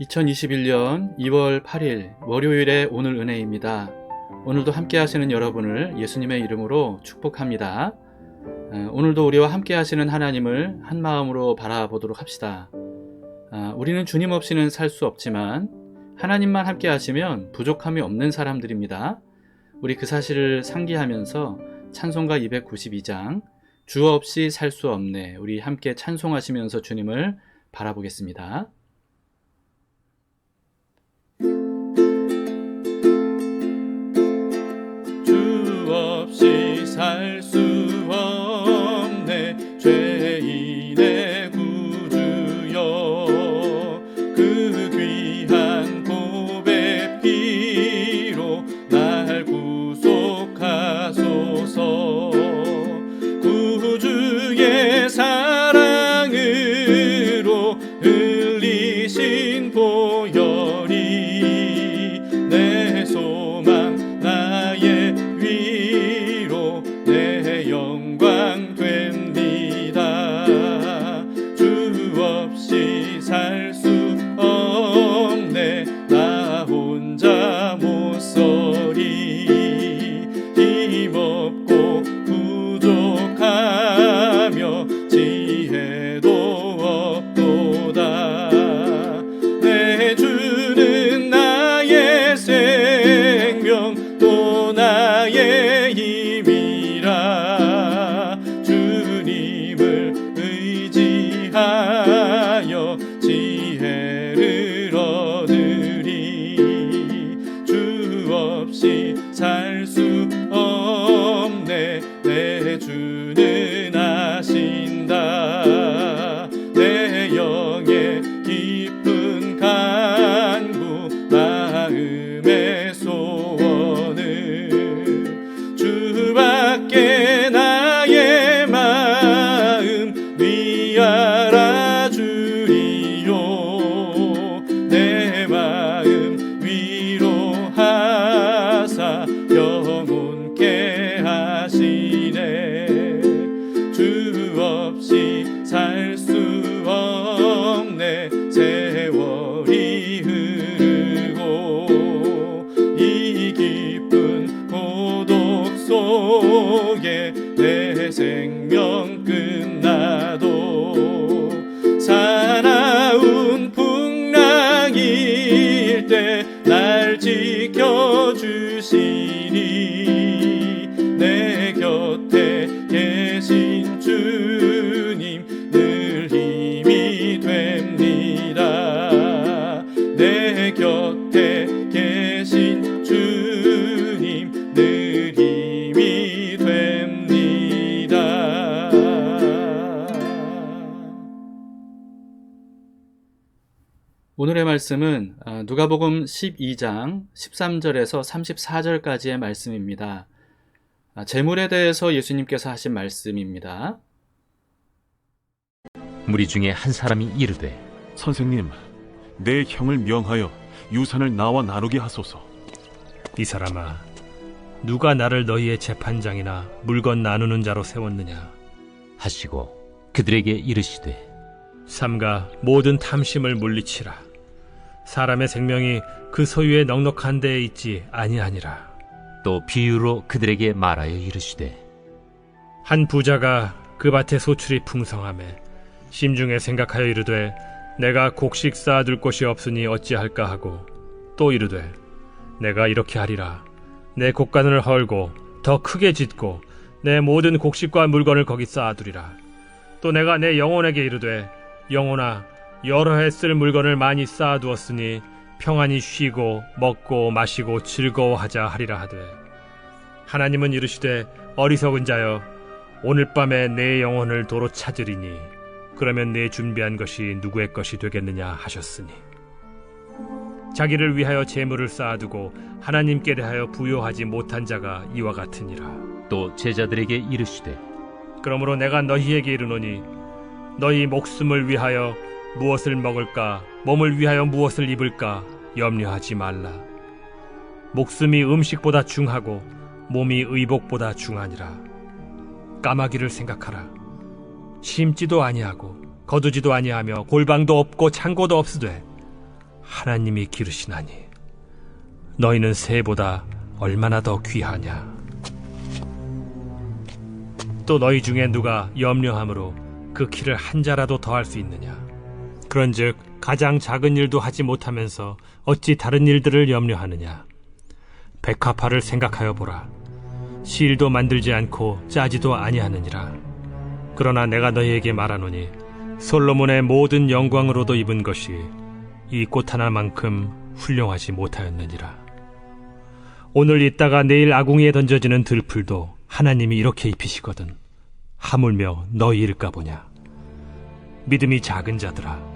2021년 2월 8일 월요일의 오늘 은혜입니다. 오늘도 함께 하시는 여러분을 예수님의 이름으로 축복합니다. 어, 오늘도 우리와 함께 하시는 하나님을 한 마음으로 바라보도록 합시다. 아, 우리는 주님 없이는 살 수 없지만 하나님만 함께 하시면 부족함이 없는 사람들입니다. 우리 그 사실을 상기하면서 찬송가 292장 주 없이 살 수 없네 우리 함께 찬송하시면서 주님을 바라보겠습니다. 오늘의 말씀은 아, 누가복음 12장 13절에서 34절까지의 말씀입니다. 아, 재물에 대해서 예수님께서 하신 말씀입니다. 무리 중에 한 사람이 이르되 선생님, 내 형을 명하여 유산을 나와 나누게 하소서. 이 사람아, 누가 나를 너희의 재판장이나 물건 나누는 자로 세웠느냐? 하시고 그들에게 이르시되 삼가 모든 탐심을 물리치라. 사람의 생명이 그 소유의 넉넉한 데에 있지 아니하니라. 또 비유로 그들에게 말하여 이르시되 한 부자가 그 밭에 소출이 풍성함에 심중에 생각하여 이르되 내가 곡식 쌓아둘 곳이 없으니 어찌할까 하고 또 이르되 내가 이렇게 하리라 내 곡간을 헐고 더 크게 짓고 내 모든 곡식과 물건을 거기 쌓아두리라 또 내가 내 영혼에게 이르되 영혼아 여러 해 쓸 물건을 많이 쌓아두었으니 평안히 쉬고 먹고 마시고 즐거워하자 하리라 하되 하나님은 이르시되 어리석은 자여 오늘 밤에 내 영혼을 도로 찾으리니 그러면 내 준비한 것이 누구의 것이 되겠느냐 하셨으니. 자기를 위하여 재물을 쌓아두고 하나님께 대하여 부요하지 못한 자가 이와 같으니라. 또 제자들에게 이르시되 그러므로 내가 너희에게 이르노니 너희 목숨을 위하여 무엇을 먹을까? 몸을 위하여 무엇을 입을까? 염려하지 말라. 목숨이 음식보다 중하고 몸이 의복보다 중하니라. 까마귀를 생각하라. 심지도 아니하고 거두지도 아니하며 골방도 없고 창고도 없으되 하나님이 기르시나니 너희는 새보다 얼마나 더 귀하냐? 또 너희 중에 누가 염려함으로 그 키를 한 자라도 더할 수 있느냐 그런즉 가장 작은 일도 하지 못하면서 어찌 다른 일들을 염려하느냐 백합화를 생각하여 보라 실도 만들지 않고 짜지도 아니하느니라 그러나 내가 너희에게 말하노니 솔로몬의 모든 영광으로도 입은 것이 이 꽃 하나만큼 훌륭하지 못하였느니라. 오늘 있다가 내일 아궁이에 던져지는 들풀도 하나님이 이렇게 입히시거든. 하물며 너희일까 보냐. 믿음이 작은 자들아,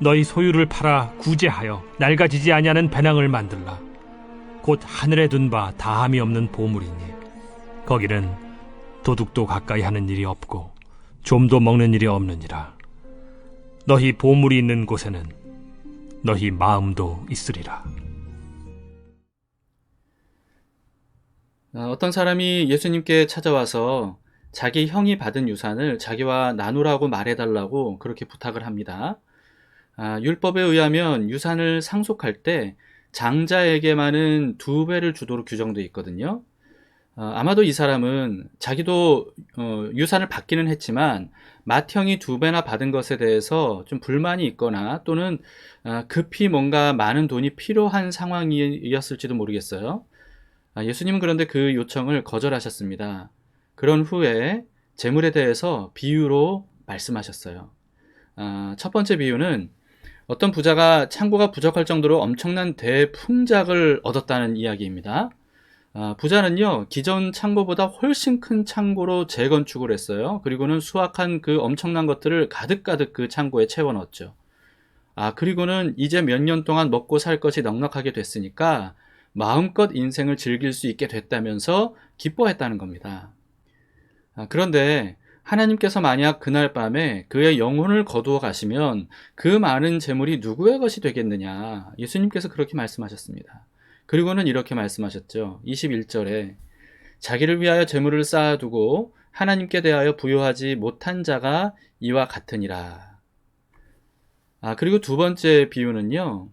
너희 소유를 팔아 구제하여 낡아지지 아니하는 배낭을 만들라. 곧 하늘에 둔 바 다함이 없는 보물이니 거기는 도둑도 가까이 하는 일이 없고 좀도 먹는 일이 없느니라. 너희 보물이 있는 곳에는 너희 마음도 있으리라. 아, 어떤 사람이 예수님께 찾아와서 자기 형이 받은 유산을 자기와 나누라고 말해달라고 그렇게 부탁을 합니다. 아, 율법에 의하면 유산을 상속할 때 장자에게만은 두 배를 주도록 규정되어 있거든요. 어, 아마도 이 사람은 자기도 어, 유산을 받기는 했지만 맏형이 두 배나 받은 것에 대해서 좀 불만이 있거나 또는 아, 급히 뭔가 많은 돈이 필요한 상황이었을지도 모르겠어요. 아, 예수님은 그런데 그 요청을 거절하셨습니다. 그런 후에 재물에 대해서 비유로 말씀하셨어요. 아, 첫 번째 비유는 어떤 부자가 창고가 부족할 정도로 엄청난 대풍작을 얻었다는 이야기입니다. 아, 부자는요, 기존 창고보다 훨씬 큰 창고로 재건축을 했어요. 그리고는 수확한 그 엄청난 것들을 가득가득 그 창고에 채워 넣었죠. 아, 그리고는 이제 몇 년 동안 먹고 살 것이 넉넉하게 됐으니까 마음껏 인생을 즐길 수 있게 됐다면서 기뻐했다는 겁니다. 아, 그런데 하나님께서 만약 그날 밤에 그의 영혼을 거두어 가시면 그 많은 재물이 누구의 것이 되겠느냐. 예수님께서 그렇게 말씀하셨습니다. 그리고는 이렇게 말씀하셨죠. 21절에 자기를 위하여 재물을 쌓아두고 하나님께 대하여 부여하지 못한 자가 이와 같으니라. 아, 그리고 두 번째 비유는요.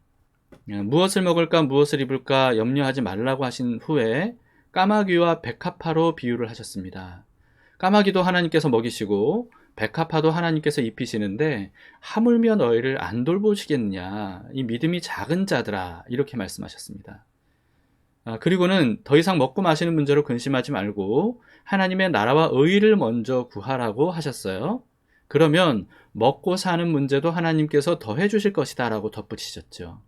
무엇을 먹을까, 무엇을 입을까 염려하지 말라고 하신 후에 까마귀와 백합화로 비유를 하셨습니다. 까마귀도 하나님께서 먹이시고 백합화도 하나님께서 입히시는데 하물며 너희를 안 돌보시겠느냐 이 믿음이 작은 자들아 이렇게 말씀하셨습니다. 아, 그리고는 더 이상 먹고 마시는 문제로 근심하지 말고 하나님의 나라와 의를 먼저 구하라고 하셨어요. 그러면 먹고 사는 문제도 하나님께서 더해 주실 것이다라고 덧붙이셨죠.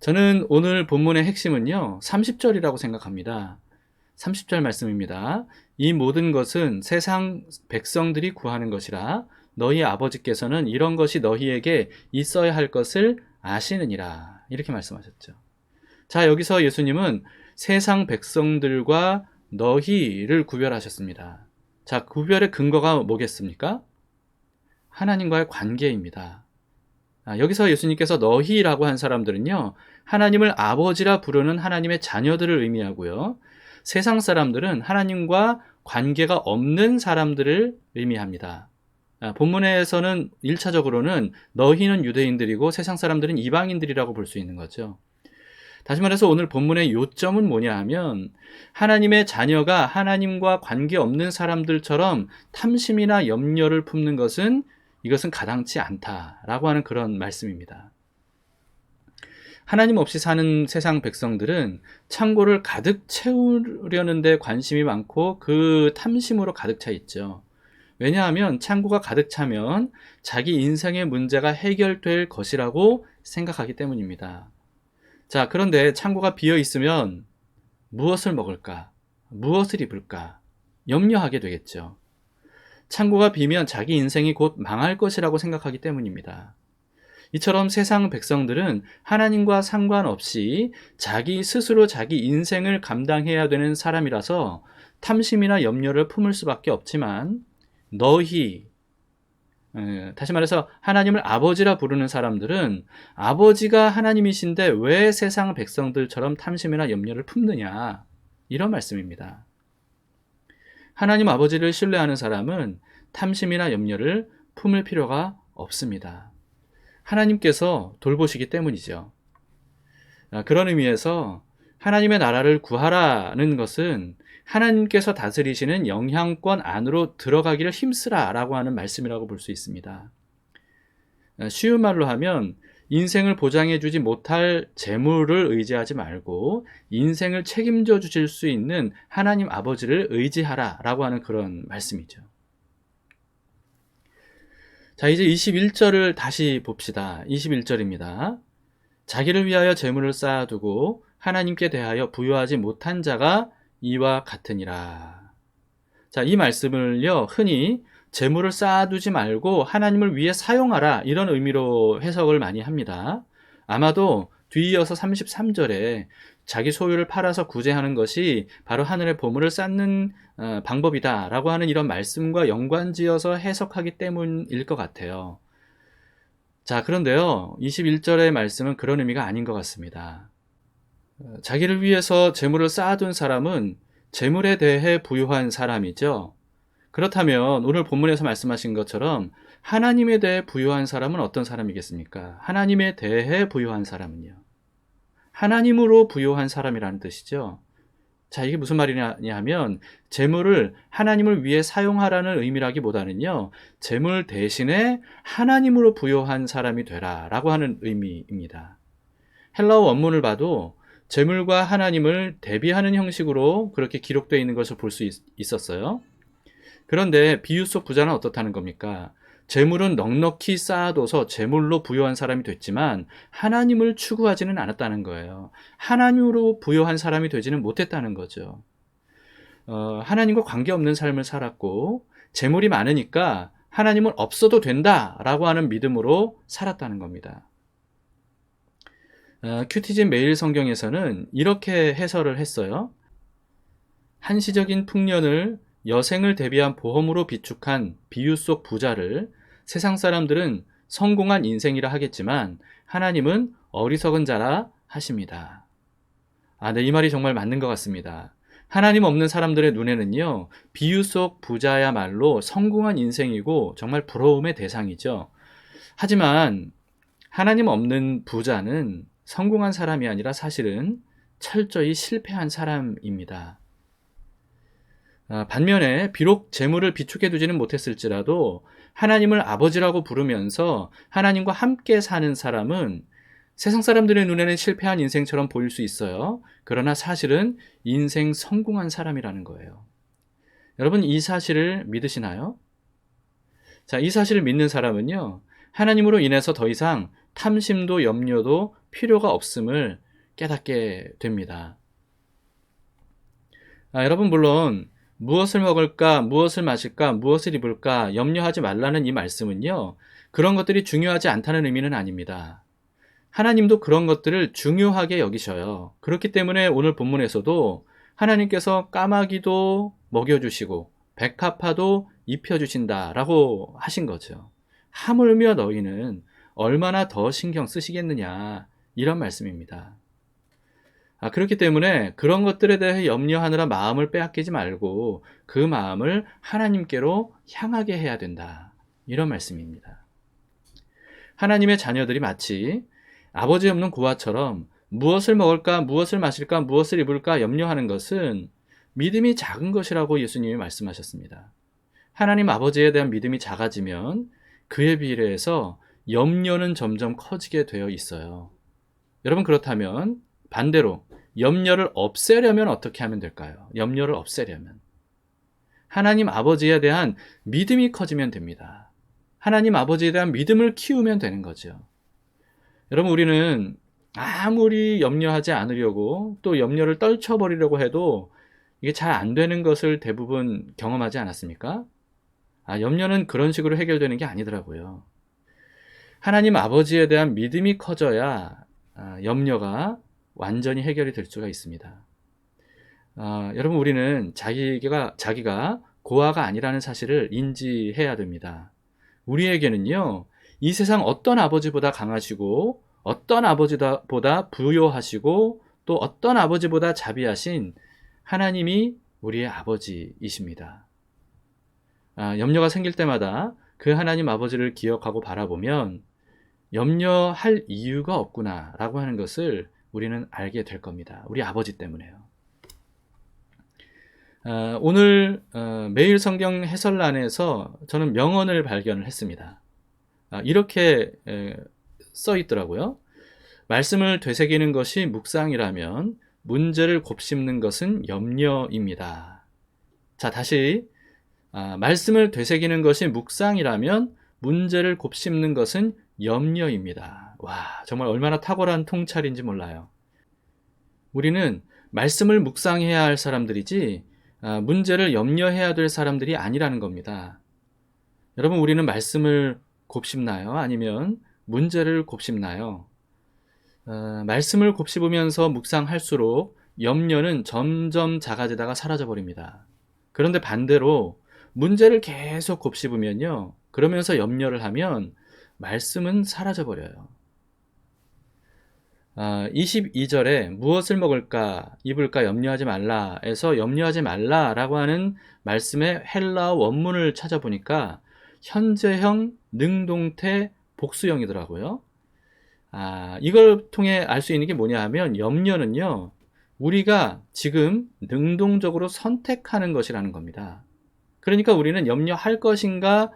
저는 오늘 본문의 핵심은요. 30절이라고 생각합니다. 30절 말씀입니다. 이 모든 것은 세상 백성들이 구하는 것이라 너희 아버지께서는 이런 것이 너희에게 있어야 할 것을 아시느니라. 이렇게 말씀하셨죠. 자, 여기서 예수님은 세상 백성들과 너희를 구별하셨습니다. 자, 구별의 근거가 뭐겠습니까? 하나님과의 관계입니다. 아, 여기서 예수님께서 너희라고 한 사람들은요, 하나님을 아버지라 부르는 하나님의 자녀들을 의미하고요. 세상 사람들은 하나님과 관계가 없는 사람들을 의미합니다. 아, 본문에서는 1차적으로는 너희는 유대인들이고 세상 사람들은 이방인들이라고 볼 수 있는 거죠. 다시 말해서 오늘 본문의 요점은 뭐냐 하면 하나님의 자녀가 하나님과 관계없는 사람들처럼 탐심이나 염려를 품는 것은 이것은 가당치 않다라고 하는 그런 말씀입니다. 하나님 없이 사는 세상 백성들은 창고를 가득 채우려는 데 관심이 많고 그 탐심으로 가득 차 있죠. 왜냐하면 창고가 가득 차면 자기 인생의 문제가 해결될 것이라고 생각하기 때문입니다. 자, 그런데 창고가 비어 있으면 무엇을 먹을까? 무엇을 입을까? 염려하게 되겠죠. 창고가 비면 자기 인생이 곧 망할 것이라고 생각하기 때문입니다. 이처럼 세상 백성들은 하나님과 상관없이 자기 스스로 자기 인생을 감당해야 되는 사람이라서 탐심이나 염려를 품을 수밖에 없지만 너희 에, 다시 말해서 하나님을 아버지라 부르는 사람들은 아버지가 하나님이신데 왜 세상 백성들처럼 탐심이나 염려를 품느냐 이런 말씀입니다. 하나님 아버지를 신뢰하는 사람은 탐심이나 염려를 품을 필요가 없습니다. 하나님께서 돌보시기 때문이죠. 아, 그런 의미에서 하나님의 나라를 구하라는 것은 하나님께서 다스리시는 영향권 안으로 들어가기를 힘쓰라 라고 하는 말씀이라고 볼 수 있습니다. 아, 쉬운 말로 하면 인생을 보장해 주지 못할 재물을 의지하지 말고 인생을 책임져 주실 수 있는 하나님 아버지를 의지하라 라고 하는 그런 말씀이죠. 자, 이제 21절을 다시 봅시다. 21절입니다. 자기를 위하여 재물을 쌓아두고 하나님께 대하여 부여하지 못한 자가 이와 같으니라. 자, 이 말씀을요, 흔히 재물을 쌓아두지 말고 하나님을 위해 사용하라 이런 의미로 해석을 많이 합니다. 아마도 뒤이어서 33절에 자기 소유를 팔아서 구제하는 것이 바로 하늘의 보물을 쌓는 어, 방법이다라고 하는 이런 말씀과 연관지어서 해석하기 때문일 것 같아요. 자, 그런데요. 21절의 말씀은 그런 의미가 아닌 것 같습니다. 어, 자기를 위해서 재물을 쌓아둔 사람은 재물에 대해 부유한 사람이죠. 그렇다면 오늘 본문에서 말씀하신 것처럼 하나님에 대해 부유한 사람은 어떤 사람이겠습니까? 하나님에 대해 부유한 사람은요. 하나님으로 부유한 사람이라는 뜻이죠. 자, 이게 무슨 말이냐 하면 재물을 하나님을 위해 사용하라는 의미라기보다는요. 재물 대신에 하나님으로 부유한 사람이 되라라고 하는 의미입니다. 헬라어 원문을 봐도 재물과 하나님을 대비하는 형식으로 그렇게 기록되어 있는 것을 볼 수 있었어요. 그런데 비유 속 부자는 어떻다는 겁니까? 재물은 넉넉히 쌓아둬서 재물로 부여한 사람이 됐지만 하나님을 추구하지는 않았다는 거예요. 하나님으로 부여한 사람이 되지는 못했다는 거죠. 어, 하나님과 관계없는 삶을 살았고 재물이 많으니까 하나님은 없어도 된다라고 하는 믿음으로 살았다는 겁니다. 어, 큐티즌 메일 성경에서는 이렇게 해설을 했어요. 한시적인 풍년을 여생을 대비한 보험으로 비축한 비유 속 부자를 세상 사람들은 성공한 인생이라 하겠지만 하나님은 어리석은 자라 하십니다. 아, 네, 이 말이 정말 맞는 것 같습니다. 하나님 없는 사람들의 눈에는요, 비유 속 부자야말로 성공한 인생이고 정말 부러움의 대상이죠. 하지만 하나님 없는 부자는 성공한 사람이 아니라 사실은 철저히 실패한 사람입니다. 아, 반면에 비록 재물을 비축해 두지는 못했을지라도 하나님을 아버지라고 부르면서 하나님과 함께 사는 사람은 세상 사람들의 눈에는 실패한 인생처럼 보일 수 있어요. 그러나 사실은 인생 성공한 사람이라는 거예요. 여러분 이 사실을 믿으시나요? 자, 이 사실을 믿는 사람은요. 하나님으로 인해서 더 이상 탐심도 염려도 필요가 없음을 깨닫게 됩니다. 아, 여러분 물론 무엇을 먹을까, 무엇을 마실까, 무엇을 입을까 염려하지 말라는 이 말씀은요. 그런 것들이 중요하지 않다는 의미는 아닙니다. 하나님도 그런 것들을 중요하게 여기셔요. 그렇기 때문에 오늘 본문에서도 하나님께서 까마귀도 먹여주시고 백합화도 입혀주신다라고 하신 거죠. 하물며 너희는 얼마나 더 신경 쓰시겠느냐 이런 말씀입니다. 아, 그렇기 때문에 그런 것들에 대해 염려하느라 마음을 빼앗기지 말고 그 마음을 하나님께로 향하게 해야 된다. 이런 말씀입니다. 하나님의 자녀들이 마치 아버지 없는 고아처럼 무엇을 먹을까, 무엇을 마실까, 무엇을 입을까 염려하는 것은 믿음이 작은 것이라고 예수님이 말씀하셨습니다. 하나님 아버지에 대한 믿음이 작아지면 그에 비례해서 염려는 점점 커지게 되어 있어요. 여러분 그렇다면 반대로 염려를 없애려면 어떻게 하면 될까요? 염려를 없애려면 하나님 아버지에 대한 믿음이 커지면 됩니다. 하나님 아버지에 대한 믿음을 키우면 되는 거죠. 여러분 우리는 아무리 염려하지 않으려고 또 염려를 떨쳐버리려고 해도 이게 잘 안 되는 것을 대부분 경험하지 않았습니까? 아, 염려는 그런 식으로 해결되는 게 아니더라고요. 하나님 아버지에 대한 믿음이 커져야 아, 염려가 완전히 해결이 될 수가 있습니다. 아, 여러분 우리는 자기가 자기가 고아가 아니라는 사실을 인지해야 됩니다. 우리에게는요 이 세상 어떤 아버지보다 강하시고 어떤 아버지보다 부요하시고 또 어떤 아버지보다 자비하신 하나님이 우리의 아버지이십니다. 아, 염려가 생길 때마다 그 하나님 아버지를 기억하고 바라보면 염려할 이유가 없구나라고 하는 것을 우리는 알게 될 겁니다. 우리 아버지 때문에요. 아, 오늘 어, 매일 성경 해설란에서 저는 명언을 발견을 했습니다. 아, 이렇게 에, 써 있더라고요. 말씀을 되새기는 것이 묵상이라면 문제를 곱씹는 것은 염려입니다. 자, 다시 아, 말씀을 되새기는 것이 묵상이라면 문제를 곱씹는 것은 염려입니다. 와, 정말 얼마나 탁월한 통찰인지 몰라요. 우리는 말씀을 묵상해야 할 사람들이지 아, 문제를 염려해야 될 사람들이 아니라는 겁니다. 여러분, 우리는 말씀을 곱씹나요? 아니면 문제를 곱씹나요? 어, 말씀을 곱씹으면서 묵상할수록 염려는 점점 작아지다가 사라져 버립니다. 그런데 반대로 문제를 계속 곱씹으면요. 그러면서 염려를 하면 말씀은 사라져 버려요. 아, 22절에 무엇을 먹을까, 입을까 염려하지 말라 에서 염려하지 말라 라고 하는 말씀의 헬라어 원문을 찾아보니까 현재형 능동태 복수형이더라고요. 아, 이걸 통해 알 수 있는 게 뭐냐 하면 염려는요. 우리가 지금 능동적으로 선택하는 것이라는 겁니다. 그러니까 우리는 염려할 것인가,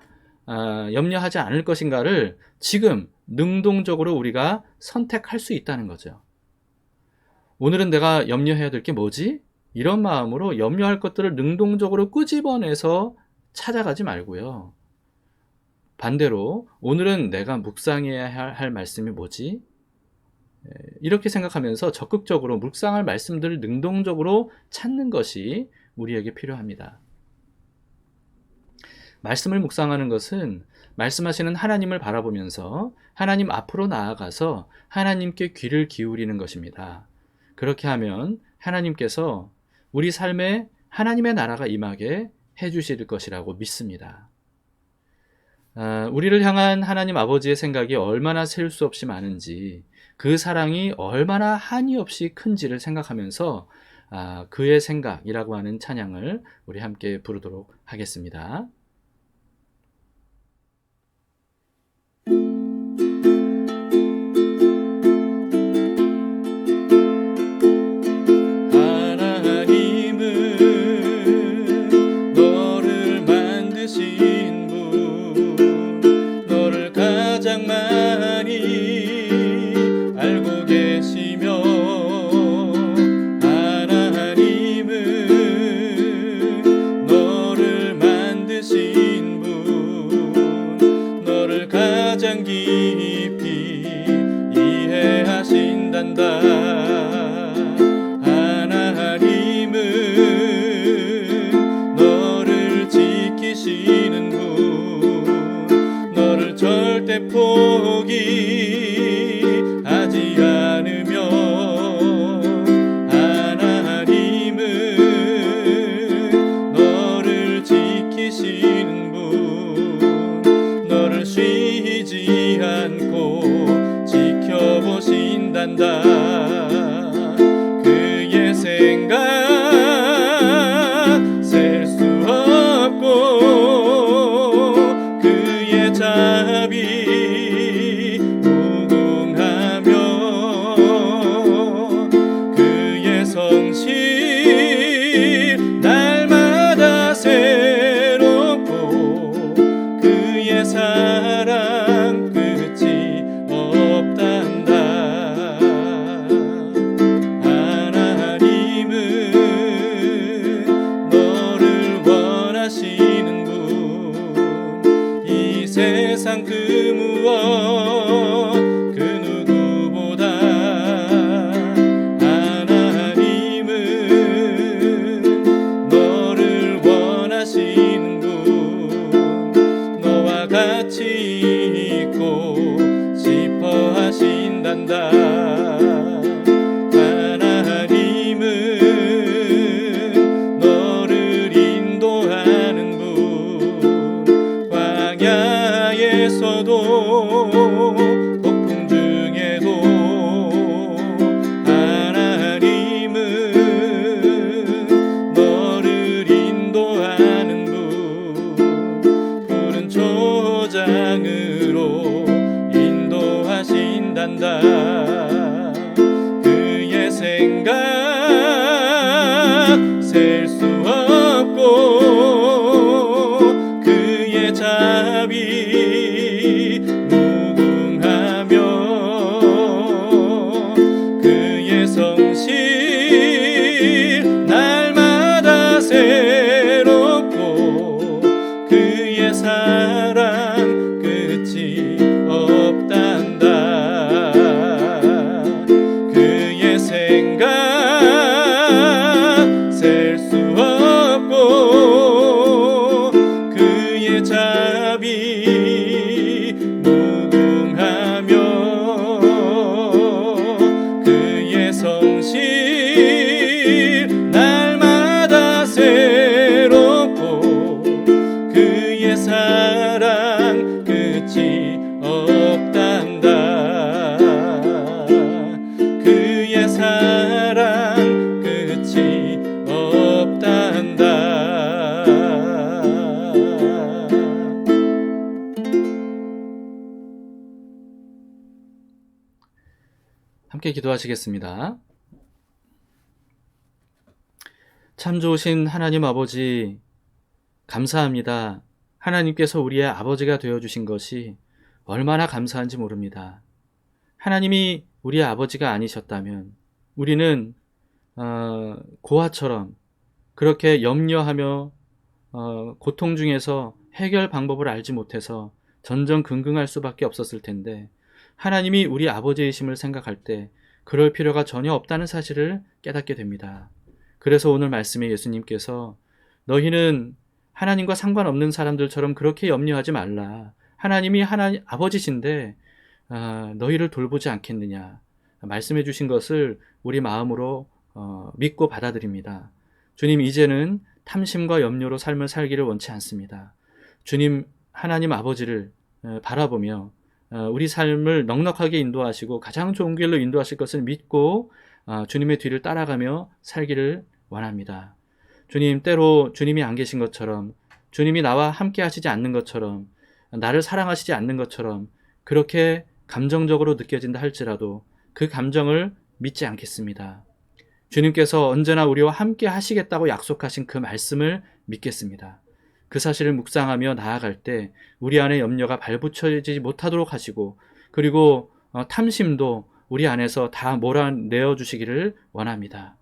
아, 염려하지 않을 것인가를 지금 능동적으로 우리가 선택할 수 있다는 거죠. 오늘은 내가 염려해야 될 게 뭐지? 이런 마음으로 염려할 것들을 능동적으로 끄집어내서 찾아가지 말고요. 반대로 오늘은 내가 묵상해야 할, 할 말씀이 뭐지? 에, 이렇게 생각하면서 적극적으로 묵상할 말씀들을 능동적으로 찾는 것이 우리에게 필요합니다. 말씀을 묵상하는 것은 말씀하시는 하나님을 바라보면서 하나님 앞으로 나아가서 하나님께 귀를 기울이는 것입니다. 그렇게 하면 하나님께서 우리 삶에 하나님의 나라가 임하게 해주실 것이라고 믿습니다. 아, 우리를 향한 하나님 아버지의 생각이 얼마나 셀 수 없이 많은지, 그 사랑이 얼마나 한이 없이 큰지를 생각하면서 아, 그의 생각이라고 하는 찬양을 우리 함께 부르도록 하겠습니다. 지 자 함께 기도하시겠습니다. 참 좋으신 하나님 아버지, 감사합니다. 하나님께서 우리의 아버지가 되어주신 것이 얼마나 감사한지 모릅니다. 하나님이 우리의 아버지가 아니셨다면 우리는 어, 고아처럼 그렇게 염려하며 어, 고통 중에서 해결 방법을 알지 못해서 전전긍긍할 수밖에 없었을 텐데 하나님이 우리 아버지이심을 생각할 때 그럴 필요가 전혀 없다는 사실을 깨닫게 됩니다. 그래서 오늘 말씀에 예수님께서 너희는 하나님과 상관없는 사람들처럼 그렇게 염려하지 말라. 하나님이 하나님 아버지신데 아, 너희를 돌보지 않겠느냐 말씀해 주신 것을 우리 마음으로 어, 믿고 받아들입니다. 주님 이제는 탐심과 염려로 삶을 살기를 원치 않습니다. 주님 하나님 아버지를 어, 바라보며 어, 우리 삶을 넉넉하게 인도하시고 가장 좋은 길로 인도하실 것을 믿고 어, 주님의 뒤를 따라가며 살기를 원합니다. 주님 때로 주님이 안 계신 것처럼 주님이 나와 함께 하시지 않는 것처럼 나를 사랑하시지 않는 것처럼 그렇게 감정적으로 느껴진다 할지라도 그 감정을 믿지 않겠습니다. 주님께서 언제나 우리와 함께 하시겠다고 약속하신 그 말씀을 믿겠습니다. 그 사실을 묵상하며 나아갈 때 우리 안에 염려가 발붙여지지 못하도록 하시고 그리고 어, 탐심도 우리 안에서 다 몰아내어 주시기를 원합니다.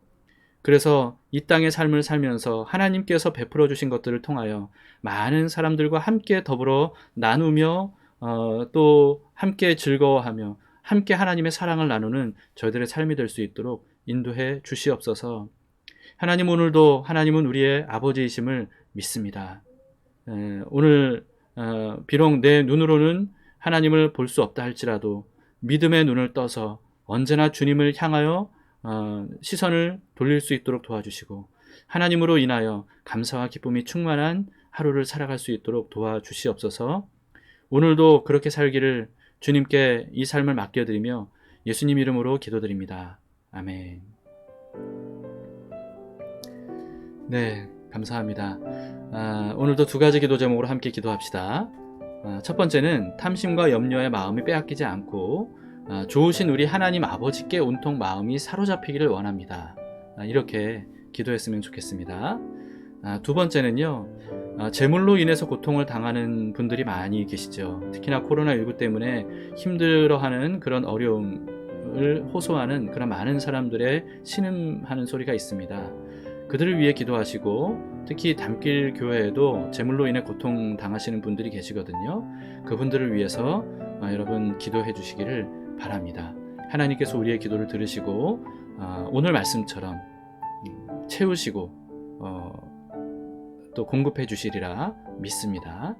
그래서 이 땅의 삶을 살면서 하나님께서 베풀어 주신 것들을 통하여 많은 사람들과 함께 더불어 나누며 어, 또 함께 즐거워하며 함께 하나님의 사랑을 나누는 저희들의 삶이 될 수 있도록 인도해 주시옵소서. 하나님 오늘도 하나님은 우리의 아버지이심을 믿습니다. 에, 오늘 어, 비록 내 눈으로는 하나님을 볼 수 없다 할지라도 믿음의 눈을 떠서 언제나 주님을 향하여 어, 시선을 돌릴 수 있도록 도와주시고 하나님으로 인하여 감사와 기쁨이 충만한 하루를 살아갈 수 있도록 도와주시옵소서. 오늘도 그렇게 살기를 주님께 이 삶을 맡겨드리며 예수님 이름으로 기도드립니다. 아멘. 네, 감사합니다. 아, 오늘도 두 가지 기도 제목으로 함께 기도합시다. 아, 첫 번째는 탐심과 염려의 마음이 빼앗기지 않고 아, 좋으신 우리 하나님 아버지께 온통 마음이 사로잡히기를 원합니다. 아, 이렇게 기도했으면 좋겠습니다. 아, 두 번째는요, 아, 재물로 인해서 고통을 당하는 분들이 많이 계시죠. 특히나 코로나19 때문에 힘들어하는 그런 어려움을 호소하는 그런 많은 사람들의 신음하는 소리가 있습니다. 그들을 위해 기도하시고 특히 담길 교회에도 재물로 인해 고통 당하시는 분들이 계시거든요. 그분들을 위해서 아, 여러분 기도해 주시기를 바랍니다. 하나님께서 우리의 기도를 들으시고 아, 오늘 말씀처럼 음, 채우시고 어, 또 공급해 주시리라 믿습니다.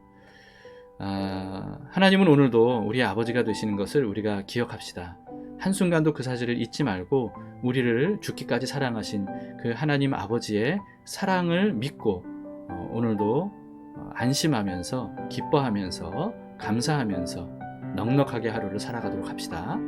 아, 하나님은 오늘도 우리의 아버지가 되시는 것을 우리가 기억합시다. 한순간도 그 사실을 잊지 말고 우리를 죽기까지 사랑하신 그 하나님 아버지의 사랑을 믿고 어, 오늘도 어, 안심하면서 기뻐하면서 감사하면서 넉넉하게 하루를 살아가도록 합시다.